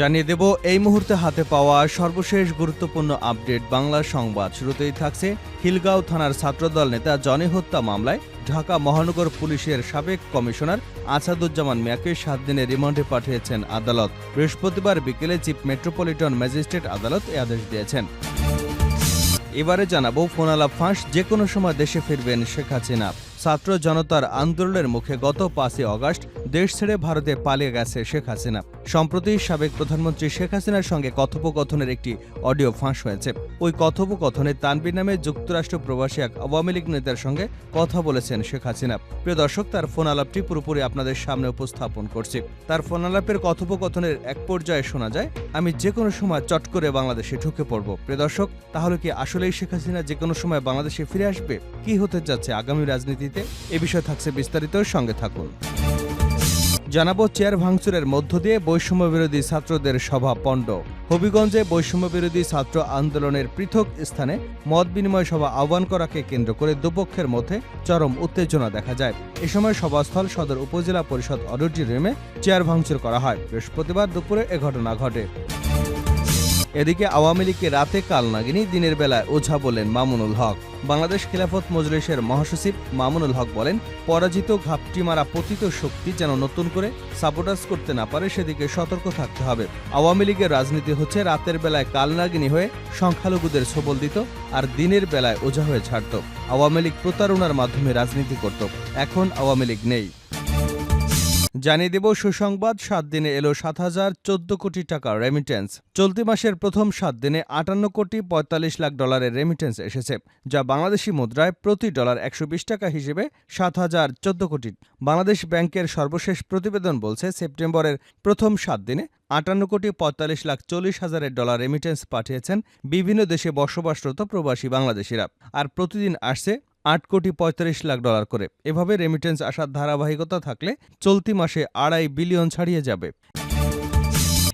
জানিয়ে দেব, এই মুহূর্তে হাতে পাওয়া সর্বশেষ গুরুত্বপূর্ণ আপডেট বাংলা সংবাদ। শুরুতেই থাকছে খিলগাঁও থানার ছাত্রদল নেতা জনি হত্যা মামলায় ঢাকা মহানগর পুলিশের সাবেক কমিশনার আসাদুজ্জামান মিয়াকে সাত দিনের রিমান্ডে পাঠিয়েছেন আদালত। বৃহস্পতিবার বিকেলে চিফ মেট্রোপলিটন ম্যাজিস্ট্রেট আদালত এ আদেশ দিয়েছেন। এবারে জানাব, ফোনালা ফাঁস যে কোনো সময় দেশে ফিরবেন শেখ হাসিনা। ছাত্র জনতার আন্দোলনের মুখে গত পাঁচই অগাস্ট দেশ ছেড়ে ভারতে পালিয়ে গেছে শেখ হাসিনা। সম্প্রতি সাবেক প্রধানমন্ত্রী শেখ হাসিনার সঙ্গে কথোপকথনের একটি অডিও ফাঁস হয়েছে। ওই কথোপকথনে তানবির নামে যুক্তরাষ্ট্র প্রবাসী এক আওয়ামী লীগ নেতার সঙ্গে কথা বলেছেন শেখ হাসিনা। প্রিয় দর্শক, তার ফোন আলাপটি পুরোপুরি আপনাদের সামনে উপস্থাপন করছি। তার ফোন আলাপের কথোপকথনের এক পর্যায়ে শোনা যায়, আমি যে কোনো সময় চট করে বাংলাদেশে ঢুকে পড়ব। প্রিয় দর্শক, তাহলে কি আসলেই শেখ হাসিনা যে কোনো সময় বাংলাদেশে ফিরে আসবে? কি হতে যাচ্ছে আগামী রাজনীতিতে এ বিষয়ে থাকছে বিস্তারিত, সঙ্গে থাকুন। জানাব, চেয়ার ভাঙচুরের মধ্য দিয়ে বৈষম্য বিরোধী ছাত্রদের সভা পণ্ড। হবিগঞ্জে বৈষম্য বিরোধী ছাত্র আন্দোলনের পৃথক স্থানে মত বিনিময় সভা আহ্বান করাকে কেন্দ্র করে দুপক্ষের মধ্যে চরম উত্তেজনা দেখা যায়। এ সময় সভাস্থল সদর উপজেলা পরিষদ অডিটোরিয়ামে চেয়ার ভাঙচুর করা হয়। বৃহস্পতিবার দুপুরে এ ঘটনা ঘটে। এদিকে আওয়ামী লীগকে রাতে কাল নাগিনী দিনের বেলায় ওঝা বলেন মামুনুল হক। বাংলাদেশ খিলাফত মজলিসের মহাসচিব মামুনুল হক বলেন, পরাজিত ঘাপটি মারা পতিত শক্তি যেন নতুন করে সাপোর্টাস করতে না পারে, সেদিকে সতর্ক থাকতে হবে। আওয়ামী লীগের রাজনীতি হচ্ছে রাতের বেলায় কালনাগিনী হয়ে সংখ্যালঘুদের সবল দিত আর দিনের বেলায় ওঝা হয়ে ছাড়ত। আওয়ামী লীগ প্রতারণার মাধ্যমে রাজনীতি করত। এখন আওয়ামী লীগ নেই। জানিয়ে দেব, সুসংবাদ, সাত দিনে এলো সাত হাজার চোদ্দ কোটি টাকা রেমিটেন্স চলতি মাসের প্রথম সাত দিনে আটান্ন কোটি পঁয়তাল্লিশ লাখ ডলারের রেমিটেন্স এসেছে, যা বাংলাদেশি মুদ্রায় প্রতি ডলার একশো বিশ টাকা হিসেবে সাত হাজার চোদ্দ কোটি। বাংলাদেশ ব্যাংকের সর্বশেষ প্রতিবেদন বলছে, সেপ্টেম্বরের প্রথম সাত দিনে আটান্ন কোটি পঁয়তাল্লিশ লাখ চল্লিশ হাজারের ডলার রেমিটেন্স পাঠিয়েছেন বিভিন্ন দেশে বসবাসরত প্রবাসী বাংলাদেশিরা। আর প্রতিদিন আসছে আট কোটি পঁয়তাল্লিশ লাখ ডলার করে। এভাবে রেমিটেন্স আসার ধারাবাহিকতা থাকলে চলতি মাসে আড়াই বিলিয়ন ছাড়িয়ে যাবে।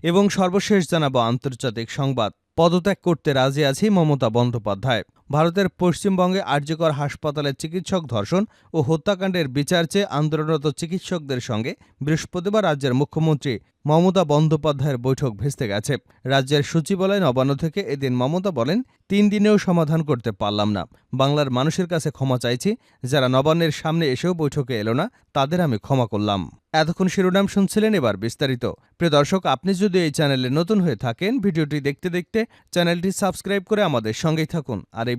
এবং সর্বশেষ জানাব আন্তর্জাতিক সংবাদ। পদত্যাগ করতে রাজি আছি মমতা বন্দ্যোপাধ্যায়। ভারতের পশ্চিমবঙ্গে আর্যকর হাসপাতালে চিকিৎসক ধর্ষণ ও হত্যাকাণ্ডের বিচার চেয়ে আন্দোলনরত চিকিৎসকদের সঙ্গে বৃহস্পতিবার রাজ্যের মুখ্যমন্ত্রী মমতা বন্দ্যোপাধ্যায়ের বৈঠক ভেস্তে গেছে। রাজ্যের সচিবালয় নবান্ন থেকে এদিন মমতা বলেন, তিন দিনেও সমাধান করতে পারলাম না। বাংলার মানুষের কাছে ক্ষমা চাইছি। যারা নবান্নের সামনে এসেও বৈঠকে এলো না, তাদের আমি ক্ষমা করলাম। এতক্ষণ শিরোনাম শুনছিলেন এবার বিস্তারিত। প্রিয় দর্শক, আপনি যদি এই চ্যানেলে নতুন হয়ে থাকেন, ভিডিওটি দেখতে দেখতে চ্যানেলটি সাবস্ক্রাইব করে আমাদের সঙ্গেই থাকুন। আর এই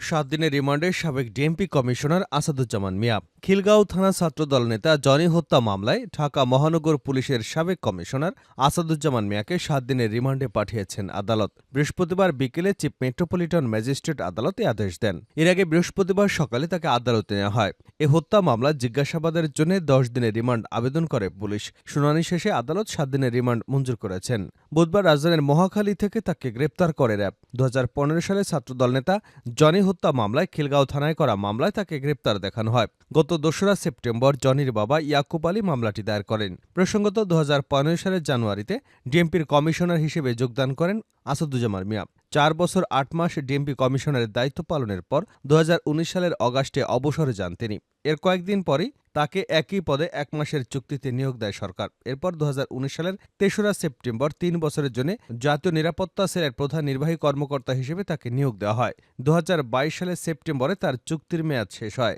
সাত দিনের রিমান্ডে সাবেক ডিএমপি কমিশনার আসাদুজ্জামান মিয়া। খিলগাঁও থানা ছাত্রদল নেতা জনি হত্যা মামলায় ঢাকা মহানগর পুলিশের সাবেক কমিশনার আসাদুজ্জামান মিয়াকে সাত দিনের রিমান্ডে পাঠিয়েছেন আদালত। বৃহস্পতিবার বিকেলে চিফ মেট্রোপলিটন ম্যাজিস্ট্রেট আদালতে আদেশ দেন। এর আগে বৃহস্পতিবার সকালে তাকে আদালতে নেওয়া হয়। এ হত্যা মামলা জিজ্ঞাসাবাদের জন্য দশ দিনের রিমান্ড আবেদন করে পুলিশ। শুনানি শেষে আদালত সাত দিনের রিমান্ড মঞ্জুর করেছেন। বুধবার রাজধানীর মহাখালী থেকে তাকে গ্রেপ্তার করে র্যাব। দু হাজার পনেরো সালে ছাত্রদল নেতা জনি হত্যা মামলায় খিলগাঁও থানায় করা মামলায় তাকে গ্রেপ্তার দেখানো হয়। গত দোসরা সেপ্টেম্বর জনির বাবা ইয়াকুব আলী মামলাটি দায়ের করেন। প্রসঙ্গত দু হাজার পনেরো সালের জানুয়ারিতে ডিএমপির কমিশনার হিসেবে যোগদান করেন আসাদুজ্জামান মিয়া। চার বছর আট মাস ডিএমপি কমিশনারের দায়িত্ব পালনের পর দু হাজার উনিশ সালের অগাস্টে অবসরে যান তিনি। এর কয়েকদিন পরেই তাকে একই পদে এক মাসের চুক্তিতে নিয়োগ দেয় সরকার। এরপর দু হাজার উনিশ সালের তেসরা সেপ্টেম্বর তিন বছরের জন্য জাতীয় নিরাপত্তা সেলের প্রধান নির্বাহী কর্মকর্তা হিসেবে তাকে নিয়োগ দেওয়া হয়। দু হাজার বাইশ সালের সেপ্টেম্বরে তার চুক্তির মেয়াদ শেষ হয়।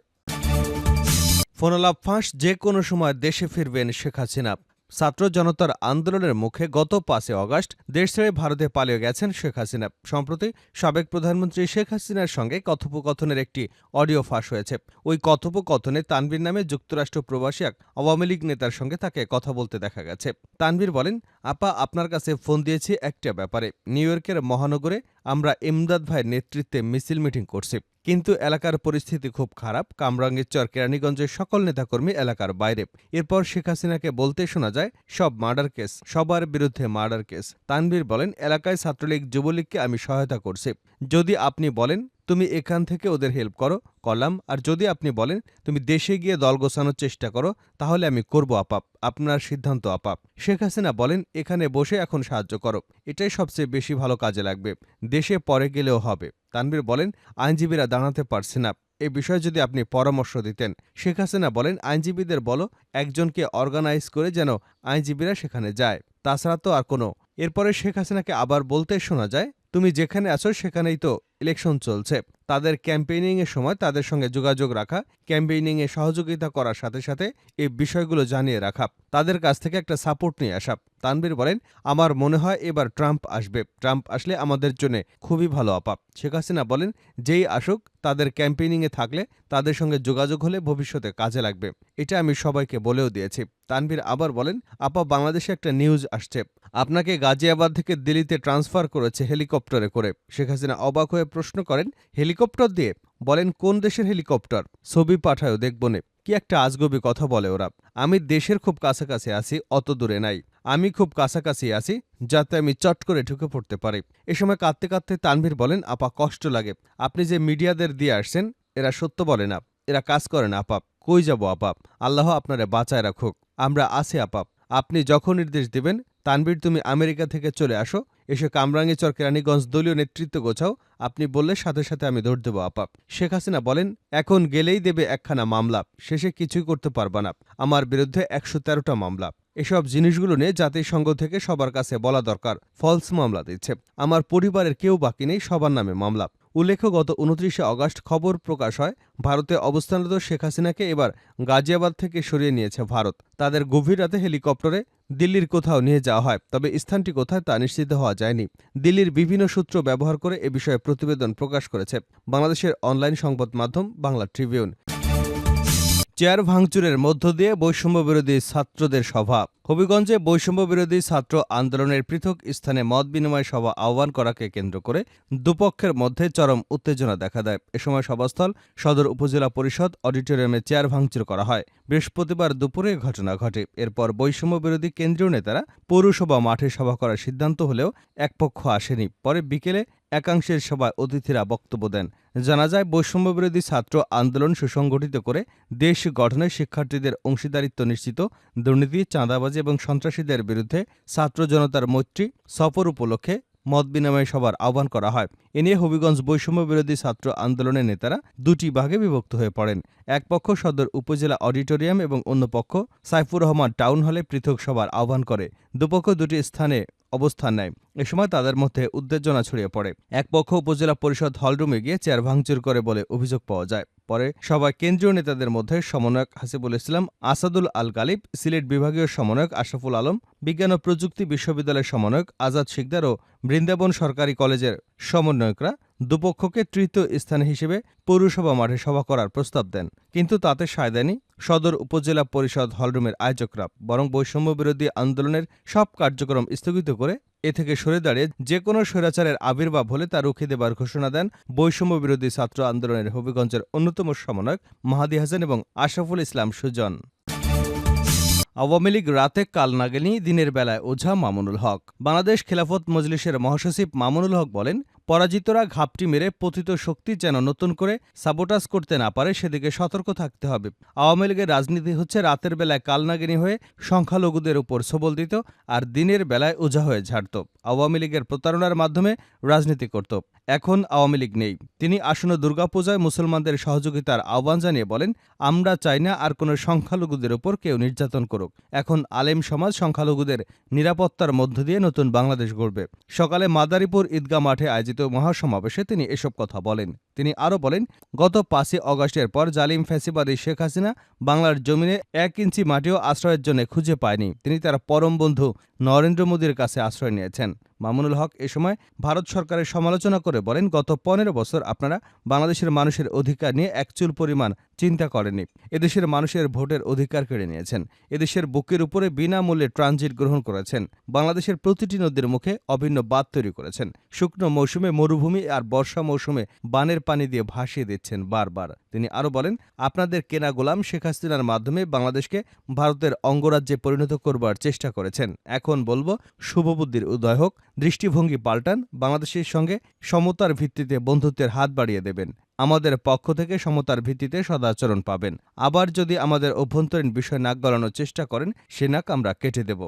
ফোনালাভ ফাঁস যে কোনো সময় দেশে ফিরবেন শেখ হাসিনা। ছাত্র জনতার আন্দোলনের মুখে গত পাঁচে অগাস্ট দেশ ছেড়ে ভারতে পালিয়ে গেছেন শেখ হাসিনা। সম্প্রতি সাবেক প্রধানমন্ত্রী শেখ হাসিনার সঙ্গে কথোপকথনের একটি অডিও ফাঁস হয়েছে। ওই কথোপকথনে তানভীর নামে যুক্তরাষ্ট্র প্রবাসী এক আওয়ামী লীগ নেতার সঙ্গে তাকে কথা বলতে দেখা গেছে। তানভীর বলেন, আপা, আপনার কাছে ফোন দিয়েছি একটা ব্যাপারে। নিউ ইয়র্কের মহানগরে আমরা ইমদাদ ভাইয়ের নেতৃত্বে মিছিল মিটিং করছি। কিন্তু এলাকার পরিস্থিতি খুব খারাপ। কামরাঙ্গীরচর কেরানীগঞ্জের সকল নেতাকর্মী এলাকার বাইরে। এরপর শেখ হাসিনাকে বলতে শোনা যায়, সব মার্ডার কেস, সবার বিরুদ্ধে মার্ডার কেস। তানভীর বলেন, এলাকায় ছাত্রলীগ, যুবলীগকে আমি সহায়তা করছি। যদি আপনি বলেন, তুমি এখান থেকে ওদের হেল্প করো, করলাম। আর যদি আপনি বলেন, তুমি দেশে গিয়ে দল গোছানোর চেষ্টা করো, তাহলে আমি করব আপাপ। আপনার সিদ্ধান্ত আপাপ। শেখ হাসিনা বলেন, এখানে বসে এখন সাহায্য করো। এটাই সবচেয়ে বেশি ভালো কাজে লাগবে। দেশে পরে গেলেও হবে। তানভীর বলেন, আইনজীবীরা দাঁড়াতে পারছে না। এ বিষয়ে যদি আপনি পরামর্শ দিতেন। শেখ হাসিনা বলেন, আইনজীবীদের বলো, একজনকে অর্গানাইজ করে যেন আইনজীবীরা সেখানে যায়। তাছাড়া তো আর কোনো। এরপরে শেখ হাসিনাকে আবার বলতে শোনা যায়, তুমি যেখানে আছো সেখানেই তো ইলেকশন চলছে। তাদের ক্যাম্পেইনিং এর সময় তাদের সঙ্গে যোগাযোগ রাখা ক্যাম্পেইনিং এ সহযোগিতা করার সাথে সাথে এই বিষয়গুলো জানিয়ে রাখা। তাদের কাছ থেকে একটা সাপোর্ট নিয়ে আসা। তানবীর বলেন, আমার মনে হয় এবার ট্রাম্প আসবে। ট্রাম্প আসলে আমাদের জন্য খুবই ভালো আপাপ। শেখ হাসিনা বলেন, যেই আসুক, তাদের ক্যাম্পেইনিং এ থাকলে তাদের সঙ্গে যোগাযোগ হলে ভবিষ্যতে কাজে লাগবে। এটা আমি সবাইকে বলেও দিয়েছি। তানভীর আবার বলেন, আপা, বাংলাদেশে একটা নিউজ আসছে। আপনাকে গাজিয়াবাদ থেকে দিল্লিতে ট্রান্সফার করেছে হেলিকপ্টারে করে। শেখ হাসিনা অবাক হয়ে প্রশ্ন করেন হেলিকপ্টার দিয়ে বলেন, কোন দেশের হেলিকপ্টার? ছবি পাঠায়ও দেখবনে কি একটা আজগবি কথা বলে ওরা। আমি দেশের খুব কাছাকাছি আছি, অত দূরে নাই। আমি খুব কাছাকাছি আছি, যাতে আমি চট করে ঢুকে পড়তে পারি। এ সময় কাঁদতে কাঁদতে তানভীর বলেন, আপা, কষ্ট লাগে। আপনি যে মিডিয়াদের দিয়ে আসছেন, এরা সত্য বলে না। এরা কাজ করে না আপাপ কই যাব আপাপ আল্লাহ আপনারে বাঁচায় রাখুক। আমরা আছি আপাপ আপনি যখন নির্দেশ দিবেন তানবীর তুমি আমেরিকা থেকে চলে আসো। এসে কামরাঙ্গীচর কেরানীগঞ্জ দলীয় নেতৃত্ব গোছাও। আপনি বললে সাথে সাথে আমি দৌড় দেবো আপাপ। শেখ হাসিনা বলেন, এখন গেলেই দেবে একখানা মামলা, শেষে কিছুই করতে পারবা না। আমার বিরুদ্ধে একশো তেরোটা মামলা। এসব জিনিসগুলো নিয়ে জাতিসংঘ থেকে সবার কাছে বলা দরকার, ফলস মামলা দিচ্ছে। আমার পরিবারের কেউ বাকি নেই, সবার নামে মামলা। উল্লেখ্য, গত উনত্রিশে অগাস্ট খবর প্রকাশ হয়, ভারতে অবস্থানরত শেখ হাসিনাকে এবার গাজিয়াবাদ থেকে সরিয়ে নিয়েছে ভারত। তাদের গভীর রাতে হেলিকপ্টারে দিল্লির কোথাও নিয়ে যাওয়া হয়, তবে স্থানটি কোথায় তা নিশ্চিত হওয়া যায়নি। দিল্লির বিভিন্ন সূত্র ব্যবহার করে এ বিষয়ে প্রতিবেদন প্রকাশ করেছে। বাংলাদেশের অনলাইন সংবাদ মাধ্যম বাংলা ট্রিবিউন। চেয়ার ভাঙচুরের মধ্য দিয়ে বৈষম্য বিরোধী ছাত্রদের সভা। হবিগঞ্জে বৈষম্য বিরোধী ছাত্র আন্দোলনের পৃথক স্থানে মত বিনিময় সভা আহ্বান করাকে কেন্দ্র করে দুপক্ষের মধ্যে চরম উত্তেজনা দেখা দেয়। এ সময় সভাস্থল, সদর উপজেলা পরিষদ, অডিটোরিয়ামে চেয়ার ভাঙচুর করা হয়। বৃহস্পতিবার দুপুরে ঘটনা ঘটে। এরপর বৈষম্য বিরোধী কেন্দ্রীয় নেতারা পৌরসভা মাঠে সভা করার সিদ্ধান্ত হলেও এক পক্ষ আসেনি। পরে বিকেলে একাংশের সভায় অতিথিরা বক্তব্য দেন। জানা যায়, বৈষম্যবিরোধী ছাত্র আন্দোলন সুসংগঠিত করে দেশ গঠনে শিক্ষার্থীদের অংশীদারিত্ব নিশ্চিত, দুর্নীতি, চাঁদাবাজি এবং সন্ত্রাসীদের বিরুদ্ধে ছাত্র জনতার মৈত্রী সফর উপলক্ষে মত বিনিময় সভার আহ্বান করা হয়। এ নিয়ে হবিগঞ্জ বৈষম্য বিরোধী ছাত্র আন্দোলনের নেতারা দুটি ভাগে বিভক্ত হয়ে পড়েন। এক পক্ষ সদর উপজেলা অডিটোরিয়াম এবং অন্য পক্ষ সাইফুর রহমান টাউন হলে পৃথক সভার আহ্বান করে। দুপক্ষ দুটি স্থানে অবস্থান নেয়। এ সময় তাদের মধ্যে উত্তেজনা ছড়িয়ে পড়ে। এক পক্ষ উপজেলা পরিষদ হলরুমে গিয়ে চেয়ার ভাঙচুর করে বলে অভিযোগ পাওয়া যায়। পরে সভায় কেন্দ্রীয় নেতাদের মধ্যে সমন্বয়ক হাসিবুল ইসলাম, আসাদুল আল গালিব, সিলেট বিভাগীয় সমন্বয়ক আশরাফুল আলম, বিজ্ঞান ও প্রযুক্তি বিশ্ববিদ্যালয়ের সমন্বয়ক আজাদ শিকদার ও বৃন্দাবন সরকারি কলেজের সমন্বয়করা দুপক্ষকে তৃতীয় স্থান হিসেবে পৌরসভা মাঠে সভা করার প্রস্তাব দেন। কিন্তু তাতে সায় দেয়নি সদর উপজেলা পরিষদ হলরুমের আয়োজকরা, বরং বৈষম্য বিরোধী আন্দোলনের সব কার্যক্রম স্থগিত করে এ থেকে সরে দাঁড়িয়ে যে কোনো স্বৈরাচারের আবির্ভাব হলে তা রুখে দেবার ঘোষণা দেন বৈষম্য বিরোধী ছাত্র আন্দোলনের হবিগঞ্জের অন্যতম সমন্বয়ক মাহাদি হাসান এবং আশরাফুল ইসলাম সুজন। আওয়ামী লীগ রাতে কাল নাগেনি, দিনের বেলায় ওঝা মামুনুল হক। বাংলাদেশ খেলাফত মজলিসের মহাসচিব মামুনুল হক বলেন পরাজিতরা ঘাপটি মেরে পতিত শক্তি যেন নতুন করে সাবোটাস করতে না পারে, সেদিকে সতর্ক থাকতে হবে। আওয়ামী লীগের রাজনীতি হচ্ছে রাতের বেলায় কালনাগিনী হয়ে সংখ্যালঘুদের উপর সবল দিত আর দিনের বেলায় ওঝা হয়ে ঝাড়ত। আওয়ামী লীগের প্রতারণার মাধ্যমে রাজনীতি করত। এখন আওয়ামী লীগ নেই। তিনি আসন্ন দুর্গাপূজায় মুসলমানদের সহযোগিতার আহ্বান জানিয়ে বলেন, আমরা চাই না আর কোনো সংখ্যালঘুদের উপর কেউ নির্যাতন করুক। এখন আলেম সমাজ সংখ্যালঘুদের নিরাপত্তার মধ্য দিয়ে নতুন বাংলাদেশ গড়বে। সকালে মাদারীপুর ঈদগাহ মাঠে আয়োজিত মহাসমাবেশে তিনি এসব কথা বলেন। তিনি আরও বলেন, গত পাঁচই অগস্টের পর জালিম ফ্যাসিবাদী শেখ হাসিনা বাংলার জমিনে এক ইঞ্চি মাটিও আশ্রয়ের জন্য খুঁজে পায়নি। তিনি তার পরম বন্ধু নরেন্দ্র মোদীর কাছে আশ্রয় নিয়েছেন। মামুনুল হক এ সময় ভারত সরকারের সমালোচনা করে বলেন, গত পনেরো বছর আপনারা বাংলাদেশের মানুষের অধিকার নিয়ে এক চুল পরিমাণ চিন্তা করেনি এদেশের মানুষের ভোটের অধিকার কেড়ে নিয়েছেন। এদেশের বুকের উপরে বিনামূল্যে ট্রানজিট গ্রহণ করেছেন। বাংলাদেশের প্রতিটি নদীর মুখে অভিন্ন বাঁধ তৈরি করেছেন। শুকনো মৌসুমে মরুভূমি আর বর্ষা মৌসুমে বানের পানি দিয়ে ভাসিয়ে দিচ্ছেন বারবার। তিনি আরও বলেন, আপনাদের কেনা গোলাম শেখ হাসিনার মাধ্যমে বাংলাদেশকে ভারতের অঙ্গরাজ্যে পরিণত করবার চেষ্টা করেছেন। এখন বলব, শুভবুদ্ধির উদয় হোক। দৃষ্টিভঙ্গি পাল্টান, বাংলাদেশের সঙ্গে সমতার ভিত্তিতে বন্ধুত্বের হাত বাড়িয়ে দেবেন। আমাদের পক্ষ থেকে সমতার ভিত্তিতে সদাচরণ পাবেন। আবার যদি আমাদের অভ্যন্তরীণ বিষয় নাক গলানোর চেষ্টা করেন, সে নাক আমরা কেটে দেব।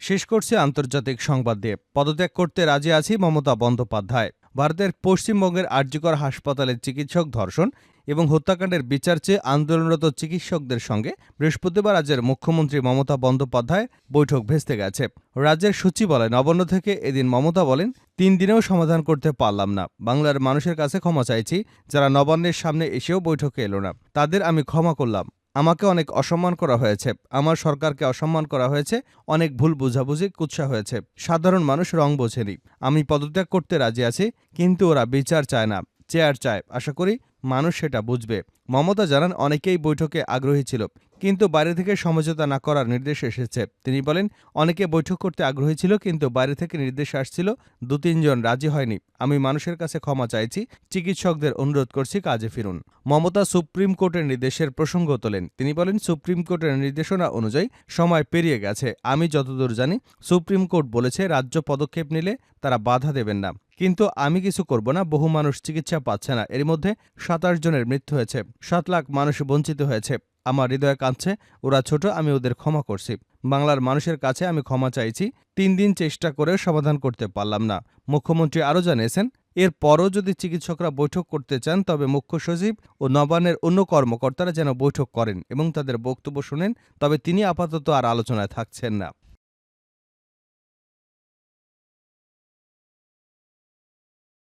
শেষ করছে আন্তর্জাতিক সংবাদ দিয়ে। পদত্যাগ করতে রাজি আছি মমতা বন্দ্যোপাধ্যায়। ভারতের পশ্চিমবঙ্গের আর্যকর হাসপাতালের চিকিৎসক ধর্ষণ এবং হত্যাকাণ্ডের বিচার চেয়ে আন্দোলনরত চিকিৎসকদের সঙ্গে বৃহস্পতিবার রাজ্যের মুখ্যমন্ত্রী মমতা বন্দ্যোপাধ্যায় বৈঠক ভেস্তে গেছে। রাজ্যের সচিবালয় নবান্ন থেকে এদিন মমতা বলেন, তিন দিনেও সমাধান করতে পারলাম না। বাংলার মানুষের কাছে ক্ষমা চাইছি, যারা নবান্নের সামনে এসেও বৈঠকে এলো না। তাদের আমি ক্ষমা করলাম। আমাকে অনেক অসম্মান করা হয়েছে। আমার সরকারকে অসম্মান করা হয়েছে। অনেক ভুল বুঝাবুঝি কুৎসা হয়েছে। সাধারণ মানুষ রং বোঝেনি। আমি পদত্যাগ করতে রাজি আছি, কিন্তু ওরা বিচার চায় না। চেয়ার চায়। আশা করি মানুষ সেটা বুঝবে। মমতা জানান অনেকেই বৈঠকে আগ্রহী ছিল। কিন্তু বাইরে থেকে সমঝোতা না করার নির্দেশ এসেছে। তিনি বলেন, অনেকে বৈঠক করতে আগ্রহী ছিল, কিন্তু বাইরে থেকে নির্দেশ আসছিল দু তিনজন রাজি হয়নি। আমি মানুষের কাছে ক্ষমা চাইছি, চিকিৎসকদের অনুরোধ করছি, কাজে ফিরুন। মমতা সুপ্রিম কোর্টের নির্দেশের প্রসঙ্গ তোলেন। তিনি বলেন, সুপ্রিম কোর্টের নির্দেশনা অনুযায়ী সময় পেরিয়ে গেছে। আমি যতদূর জানি, সুপ্রিম কোর্ট বলেছে, রাজ্য পদক্ষেপ নিলে তারা বাধা দেবেন না। কিন্তু আমি কিছু করব না, বহু মানুষ চিকিৎসা পাচ্ছে না। এর মধ্যে সাতাশ জনের মৃত্যু হয়েছে, সাত লাখ মানুষ বঞ্চিত হয়েছে। আমার হৃদয় কাঁদছে, ওরা ছোট, আমি ওদের ক্ষমা করছি। বাংলার মানুষের কাছে আমি ক্ষমা চাইছি, তিন দিন চেষ্টা করে সমাধান করতে পারলাম না। মুখ্যমন্ত্রী আরও জানিয়েছেন, এরপরও যদি চিকিৎসকরা বৈঠক করতে চান, তবে মুখ্য সচিব ও নবানের অন্য কর্মকর্তারা যেন বৈঠক করেন এবং তাদের বক্তব্য শোনেন, তবে তিনি আপাতত আর আলোচনায় থাকছেন না।